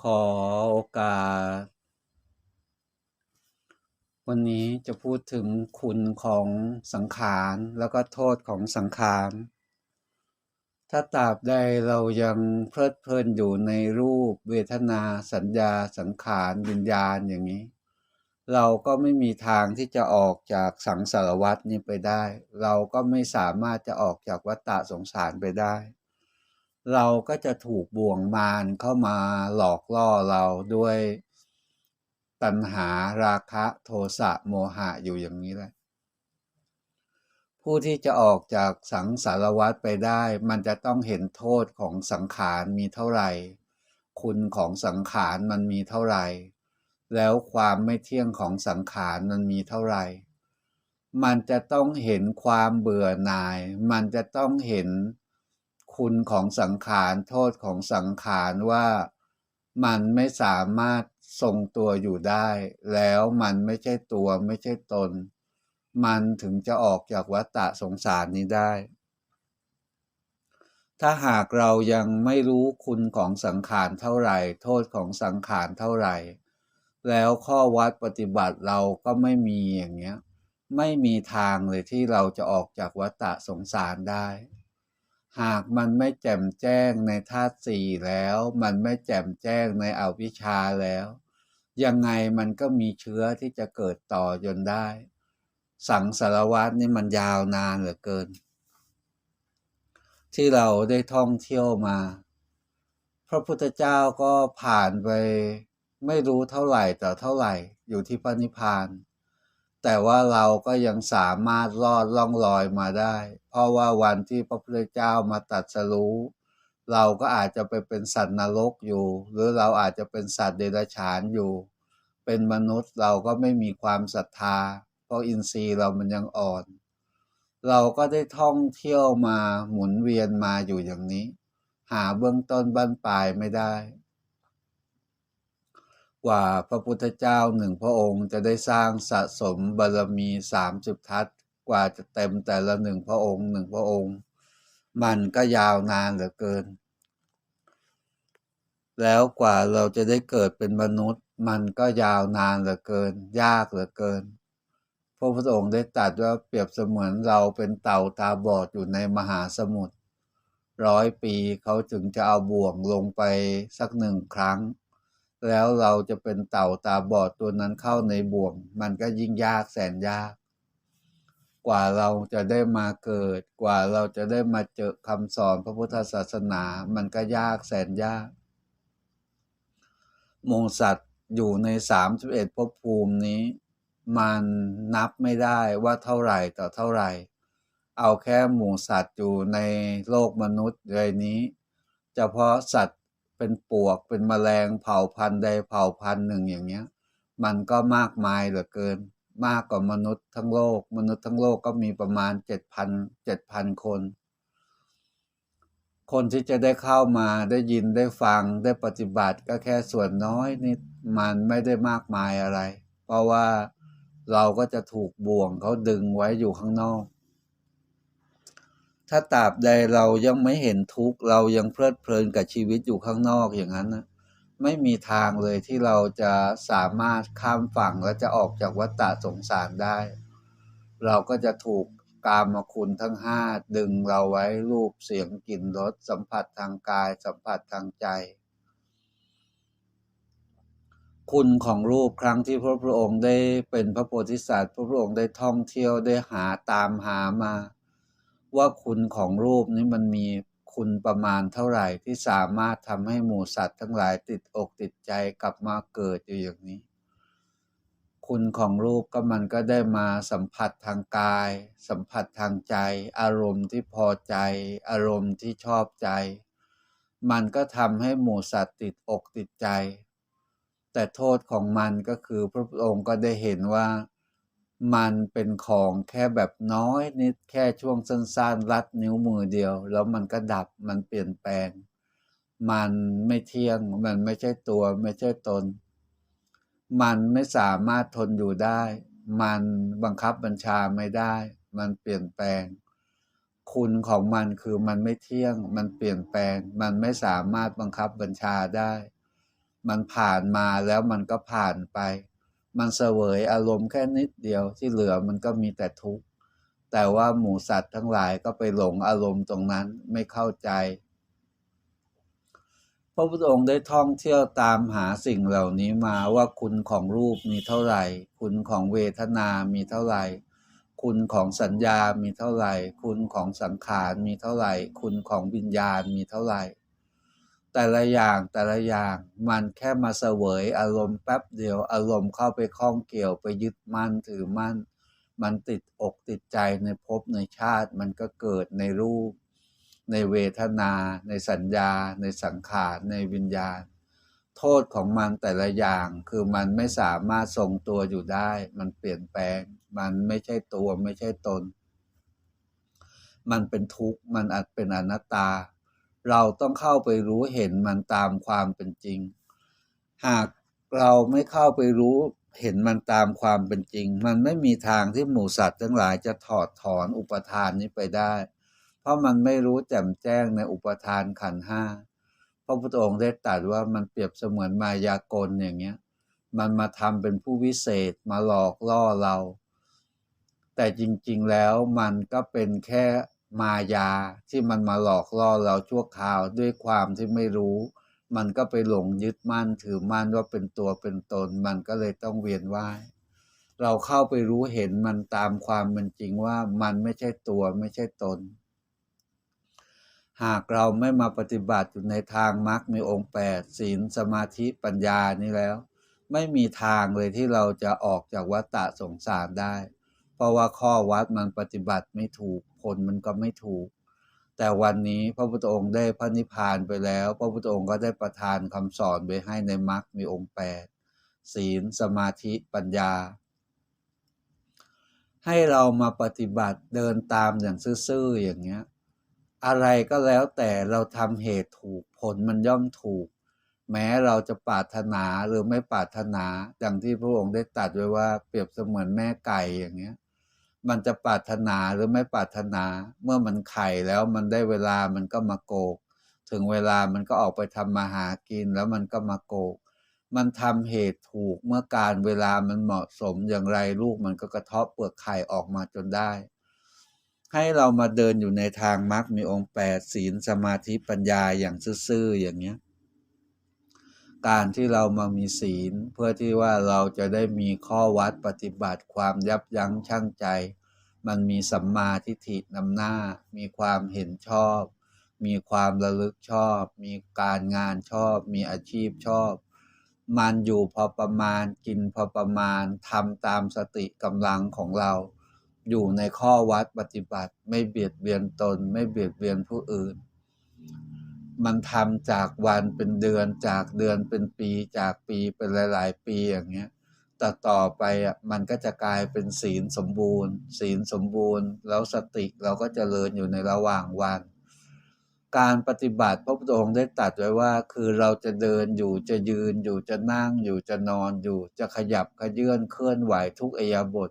ขอโอกาส วันนี้จะพูดถึงคุณของสังขารแล้วก็โทษของสังขาร ถ้าตราบใดเรายังเพลิดเพลินอยู่ในรูปเวทนาสัญญาสังขารวิญญาณอย่างนี้ เราก็ไม่มีทางที่จะออกจากสังสารวัฏนี้ไปได้ เราก็ไม่สามารถจะออกจากวัฏฏะสงสารไปได้ เราก็จะถูกบ่วงมารเข้ามาหลอกล่อเราด้วยตัณหาราคะโทสะโมหะอยู่อย่างนี้แหละ ผู้ที่จะออกจากสังสารวัฏไปได้ มันจะต้องเห็นโทษของสังขารมีเท่าไหร่ คุณของสังขารมันมีเท่าไหร่ แล้วความไม่เที่ยงของสังขารมันมีเท่าไหร่ มันจะต้องเห็นความเบื่อหน่าย มันจะต้องเห็น คุณของสังขารโทษของสังขารว่ามันไม่สามารถทรงตัวอยู่ได้ แล้วมันไม่ใช่ตัวไม่ใช่ตน มันถึงจะออกจากวัฏฏะสงสารนี้ได้ ถ้าหากเรายังไม่รู้คุณของสังขารเท่าไหร่ โทษของสังขารเท่าไหร่ แล้วข้อวัดปฏิบัติเราก็ไม่มีอย่างเงี้ย ไม่มีทางเลยที่เราจะออกจากวัฏฏะสงสารได้ หากมันไม่แจ่มแจ้งในธาตุสี่แล้ว มันไม่แจ่มแจ้งในอวิชชาแล้ว ยังไงมันก็มีเชื้อที่จะเกิดต่อจนได้ สังสารวัตนี่มันยาวนานเหลือเกิน ที่เราได้ท่องเที่ยวมา พระพุทธเจ้าก็ผ่านไปไม่รู้เท่าไหร่ต่อเท่าไหร่อยู่ที่พระนิพพาน แต่ว่าเราก็ยังสามารถรอดล่องลอยมาได้ เพราะว่าวันที่พระพุทธเจ้ามาตรัสรู้ เราก็อาจจะไปเป็นสัตว์นรกอยู่ หรือเราอาจจะเป็นสัตว์เดรัจฉานอยู่ เป็นมนุษย์เราก็ไม่มีความศรัทธา เพราะอินทรีย์เรามันยังอ่อน เราก็ได้ท่องเที่ยวมาหมุนเวียนมาอยู่อย่างนี้ หาเบื้องต้นบั้นปลายไม่ได้ กว่าพระพุทธเจ้าหนึ่งพระองค์จะได้สร้างสะสมบารมีสามสิบทัศกว่าจะเต็มแต่ละหนึ่งพระองค์หนึ่งพระองค์ มันก็ยาวนานเหลือเกิน แล้วกว่าเราจะได้เกิดเป็นมนุษย์ มันก็ยาวนานเหลือเกิน ยากเหลือเกินพระพุทธองค์ได้ตรัสว่าเปรียบเสมือนเราเป็นเต่าตาบอดอยู่ในมหาสมุทรร้อยปีเขาถึงจะเอาบ่วงลงไปสักหนึ่งครั้ง แล้วเราจะเป็นเต่าตาบอดตัวนั้นเข้าในบ่วง มันก็ยิ่งยากแสนยาก กว่าเราจะได้มาเกิด กว่าเราจะได้มาเจอคำสอนพระพุทธศาสนา มันก็ยากแสนยากมงสัตว์อยู่ในสามสิบเอ็ดภพภูมินี้ มันนับไม่ได้ว่าเท่าไหร่ต่อเท่าไหร่ เอาแค่หมูสัตว์อยู่ในโลกมนุษย์เลยนี้เฉพาะสัตว์ เป็นปวกเป็นแมลงเผ่าพันธุ์ใดเผ่าพันธุ์หนึ่งอย่างเงี้ย มันก็มากมายเหลือเกิน มากกว่ามนุษย์ทั้งโลก มนุษย์ทั้งโลกก็มีประมาณเจ็ดพันเจ็ดพันคน คนที่จะได้เข้ามาได้ยินได้ฟังได้ปฏิบัติก็แค่ส่วนน้อยนิดมันไม่ได้มากมายอะไร เพราะว่าเราก็จะถูกบ่วงเขาดึงไว้อยู่ข้างนอก ถ้าตราบใดเรายังไม่เห็นทุกข์เรายังเพลิดเพลินกับชีวิตอยู่ข้างนอกอย่างนั้นนะไม่มีทางเลยที่เราจะสามารถข้ามฝั่งและจะออกจากวัฏฏะสงสารได้ เราก็จะถูกกามคุณทั้งห้าดึงเราไว้รูปเสียงกลิ่นรสสัมผัสทางกาย สัมผัสทางใจ คุณของรูปครั้งที่พระพุทธองค์ได้เป็นพระโพธิสัตว์ พระพุทธองค์ได้ท่องเที่ยวได้หาตามหามา ว่าคุณของรูปนี้มันมีคุณประมาณเท่าไหร่ที่สามารถทำให้หมูสัตว์ทั้งหลายติดอกติดใจกลับมาเกิดอยู่อย่างนี้ คุณของรูปก็มันก็ได้มาสัมผัสทางกาย สัมผัสทางใจ อารมณ์ที่พอใจ อารมณ์ที่ชอบใจ มันก็ทำให้หมูสัตว์ติดอกติดใจ แต่โทษของมันก็คือพระองค์ก็ได้เห็นว่า มันเป็นของแค่แบบน้อยนิดแค่ช่วงสั้นๆรัดนิ้วมือเดียว แล้วมันก็ดับมันเปลี่ยนแปลง มันไม่เที่ยง มันไม่ใช่ตัวไม่ใช่ตน มันไม่สามารถทนอยู่ได้ มันบังคับบัญชาไม่ได้ มันเปลี่ยนแปลง คุณของมันคือมันไม่เที่ยง มันเปลี่ยนแปลง มันไม่สามารถบังคับบัญชาได้ มันผ่านมาแล้วมันก็ผ่านไป มันเสวยอารมณ์แค่นิดเดียวที่เหลือมันก็มีแต่ทุกข์แต่ว่าหมูสัตว์ทั้งหลายก็ไปหลงอารมณ์ตรงนั้นไม่เข้าใจ พระพุทธองค์ได้ท่องเที่ยวตามหาสิ่งเหล่านี้มาว่าคุณของรูปมีเท่าไหร่ คุณของเวทนามีเท่าไหร่ คุณของสัญญามีเท่าไหร่ คุณของสังขารมีเท่าไหร่ คุณของวิญญาณมีเท่าไหร่ แต่ละอย่างแต่ละอย่างมันแค่มาเสวยอารมณ์แป๊บเดียวอารมณ์เข้าไปคล้องเกี่ยวไปยึดมั่นถือมั่น มันติดอกติดใจในภพในชาติ มันก็เกิดในรูป ในเวทนา ในสัญญา ในสังขารในวิญญาณ โทษของมันแต่ละอย่างคือมันไม่สามารถทรงตัวอยู่ได้ มันเปลี่ยนแปลง มันไม่ใช่ตัวไม่ใช่ตน มันเป็นทุกข์มันอาจเป็นอนัตตา เราต้องเข้าไปรู้เห็นมันตามความเป็นจริง หากเราไม่เข้าไปรู้เห็นมันตามความเป็นจริง มันไม่มีทางที่หมู่สัตว์ทั้งหลายจะถอดถอนอุปทานนี้ไปได้ เพราะมันไม่รู้แจ่มแจ้งในอุปทานขันห้าพระพุทธองค์ได้ตรัสว่ามันเปรียบเสมือนมายากลอย่างเงี้ย มันมาทำเป็นผู้วิเศษมาหลอกล่อเรา แต่จริงๆแล้วมันก็เป็นแค่ มายาที่มันมาหลอกล่อเราชั่วคราวด้วยความที่ไม่รู้ มันก็ไปหลงยึดมั่นถือมั่นว่าเป็นตัวเป็นตน มันก็เลยต้องเวียนว่ายเราเข้าไปรู้เห็นมันตามความเป็นจริงว่ามันไม่ใช่ตัวไม่ใช่ตน หากเราไม่มาปฏิบัติอยู่ในทางมรรคมีองค์แปดศีลสมาธิปัญญานี่แล้ว ไม่มีทางเลยที่เราจะออกจากวัฏฏะสงสารได้ เพราะว่าข้อวัดมันปฏิบัติไม่ถูก ผลมันก็ไม่ถูก แต่วันนี้พระพุทธองค์ได้พระนิพพานไปแล้ว พระพุทธองค์ก็ได้ประทานคำสอนไว้ให้ในมรรคมีองค์แปดศีลสมาธิปัญญา ให้เรามาปฏิบัติเดินตามอย่างซื่อๆอย่างเงี้ยอะไรก็แล้วแต่เราทำเหตุถูกผลมันย่อมถูก แม้เราจะปรารถนาหรือไม่ปรารถนา ดังที่พระองค์ได้ตรัสไว้ว่าเปรียบเสมือนแม่ไก่อย่างเงี้ย มันจะปรารถนาหรือไม่ปรารถนา เมื่อมันไข่แล้วมันได้เวลามันก็มาโกก ถึงเวลามันก็ออกไปทำมาหากินแล้วมันก็มาโกก มันทำเหตุถูกเมื่อการเวลามันเหมาะสมอย่างไรลูกมันก็กระเทาะเปลือกไข่ออกมาจนได้ ให้เรามาเดินอยู่ในทางมรรคมีองค์แปดศีลสมาธิปัญญาอย่างซื่อๆอย่างเนี้ย การที่เรามามีศีล เพื่อที่ว่าเราจะได้มีข้อวัดปฏิบัติความยับยั้งชั่งใจ มันมีสัมมาทิฏฐินำหน้า มีความเห็นชอบ มีความระลึกชอบ มีการงานชอบ มีอาชีพชอบ มันอยู่พอประมาณกินพอประมาณทำตามสติกำลังของเรา อยู่ในข้อวัดปฏิบัติไม่เบียดเบียนตน ไม่เบียดเบียนผู้อื่น มันทำจากวันเป็นเดือนจากเดือนเป็นปีจากปีเป็นหลาย ๆ ปีอย่างเงี้ยแต่ต่อไปอะมันก็จะกลายเป็นศีลสมบูรณ์ ศีลสมบูรณ์ แล้วสติเราก็จเจริญอยู่ในระหว่างวัน การปฏิบัติพระพุทธองค์ได้ตรัสไว้ว่า คือเราจะเดินอยู่จะยืนอยู่จะนั่งอยู่จะนอนอยู่จะขยับขยื่นเคลื่อนไหวทุกอิริยาบถ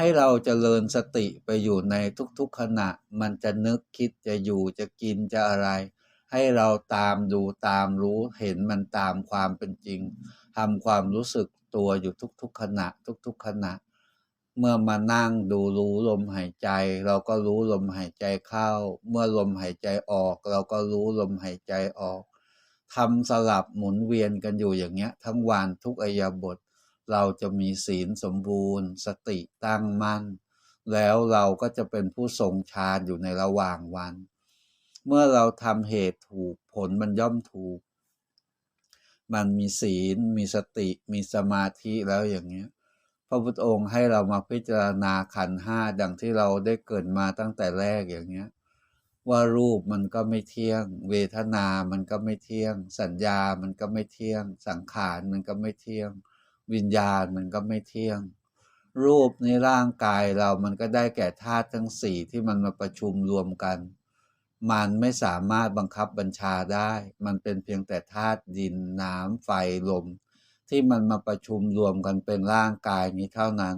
ให้เราจเจริญสติไปอยู่ในทุกๆขณะ มันจะนึกคิดจะอยู่จะกินจะอะไร ให้เราตามดูตามรู้เห็นมันตามความเป็นจริงทำความรู้สึกตัวอยู่ทุกๆขณะ ทุกๆขณะ เมื่อมานั่งดูรู้ลมหายใจ เราก็รู้ลมหายใจเข้า เมื่อลมหายใจออก เราก็รู้ลมหายใจออกทำสลับหมุนเวียนกันอยู่อย่างเงี้ย ทั้งวันทุกอิริยาบถ เราจะมีศีลสมบูรณ์ สติตั้งมั่น แล้วเราก็จะเป็นผู้ทรงฌานอยู่ในระหว่างวัน เมื่อเราทำเหตุถูกผลมันย่อมถูก มันมีศีล มีสติ มีสมาธิแล้วอย่างเงี้ยพระพุทธองค์ให้เรามาพิจารณาขันห้าดังที่เราได้เกิดมาตั้งแต่แรกอย่างเงี้ยว่ารูปมันก็ไม่เที่ยง เวทนามันก็ไม่เที่ยง สัญญามันก็ไม่เที่ยง สังขารมันก็ไม่เที่ยง วิญญาณมันก็ไม่เที่ยง รูปในร่างกายเรามันก็ได้แก่ธาตุทั้งสี่ที่มันมาประชุมรวมกัน มันไม่สามารถบังคับบัญชาได้ มันเป็นเพียงแต่ธาตุดินน้ำไฟลม ที่มันมาประชุมรวมกันเป็นร่างกายนี้เท่านั้น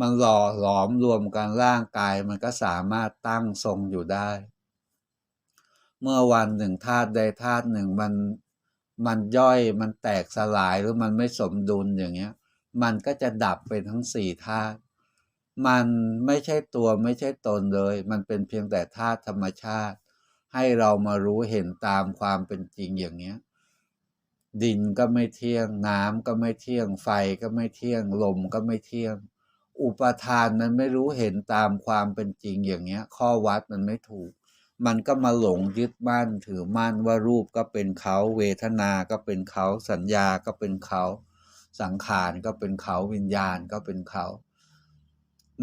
มันหล่อหลอมรวมกันร่างกายมันก็สามารถตั้งทรงอยู่ได้ เมื่อวันหนึ่งธาตุใดธาตุหนึ่งมัน มันย่อยมันแตกสลายหรือมันไม่สมดุลอย่างเงี้ย มันก็จะดับไปทั้งสี่ธาตุมันไม่ใช่ตัวไม่ใช่ตนเลย มันเป็นเพียงแต่ธาตุธรรมชาติ ให้เรามารู้เห็นตามความเป็นจริงอย่างเงี้ยดินก็ไม่เที่ยง น้ำก็ไม่เที่ยง ไฟก็ไม่เที่ยง ลมก็ไม่เที่ยง อุปทานมันไม่รู้เห็นตามความเป็นจริงอย่างเงี้ย ข้อวัดมันไม่ถูก มันก็มาหลงยึดมั่นถือมั่นว่ารูปก็เป็นเขาเวทนาก็เป็นเขาสัญญาก็เป็นเขาสังขารก็เป็นเขาวิญญาณก็เป็นเขา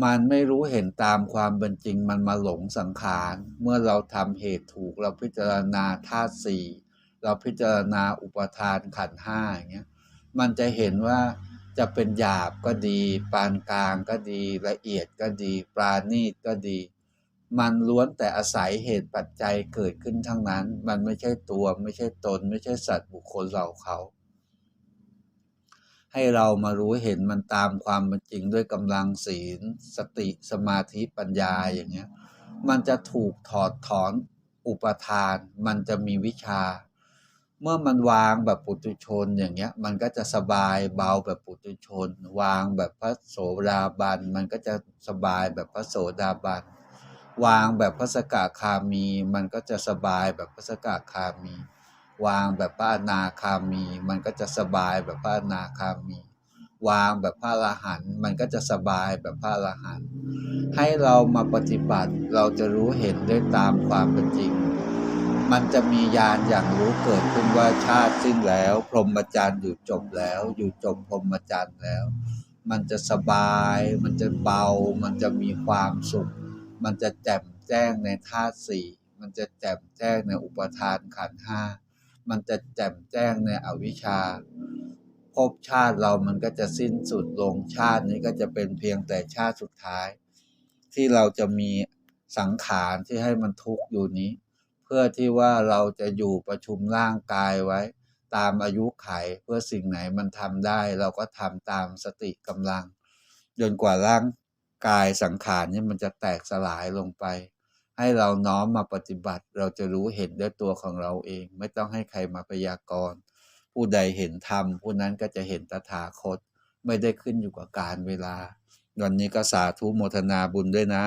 มันไม่รู้เห็นตามความเป็นจริงมันมาหลงสังขาร เมื่อเราทำเหตุถูกเราพิจารณาธาตุสี่เราพิจารณาอุปทานขันห้าอย่างเงี้ย มันจะเห็นว่าจะเป็นหยาบก็ดี ปานกลางก็ดี ละเอียดก็ดี ปราณีตก็ดี มันล้วนแต่อาศัยเหตุปัจจัยเกิดขึ้นทั้งนั้น มันไม่ใช่ตัวไม่ใช่ตน ไม่ใช่สัตว์บุคคลเราเขา ให้เรามารู้เห็นมันตามความเป็นจริงด้วยกำลังศีล สติสมาธิปัญญาอย่างเงี้ย มันจะถูกถอดถอนอุปทาน มันจะมีวิชา เมื่อมันวางแบบปุถุชนอย่างเงี้ย มันก็จะสบายเบาแบบปุถุชน วางแบบพระโสดาบัน มันก็จะสบายแบบพระโสดาบัน วางแบบพระสกคามี มันก็จะสบายแบบพระสกคามี วางแบบพระอนาคามี มันก็จะสบายแบบพระอนาคามี วางแบบพระอรหันต์มันก็จะสบายแบบพระอรหันต์ให้เรามาปฏิบัติเราจะรู้เห็นได้ตามความเป็นจริง มันจะมีญาณอย่างรู้เกิดขึ้นว่าชาติสิ้นแล้ว พรหมจรรย์อยู่จบแล้ว อยู่จบพรหมจรรย์แล้ว มันจะสบาย มันจะเบา มันจะมีความสุข มันจะแจ่มแจ้งในธาตุสี่มันจะแจ่มแจ้งในอุปทานขันห้ามันจะแจ่มแจ้งในอวิชชาภพชาติเรามันก็จะสิ้นสุดลงชาตินี้ก็จะเป็นเพียงแต่ชาติสุดท้าย ที่เราจะมีสังขารที่ให้มันทุกข์อยู่นี้ เพื่อที่ว่าเราจะอยู่ประชุมร่างกายไว้ ตามอายุไขเพื่อสิ่งไหนมันทำได้ เราก็ทำตามสติกำลังจนกว่าร่าง กายสังขารนี่มันจะแตกสลายลงไป ให้เราน้อมมาปฏิบัติ เราจะรู้เห็นด้วยตัวของเราเอง ไม่ต้องให้ใครมาพยากรณ์ผู้ใดเห็นธรรมผู้นั้นก็จะเห็นตถาคต ไม่ได้ขึ้นอยู่กับการเวลา วันนี้ก็สาธุโมทนาบุญด้วยนะ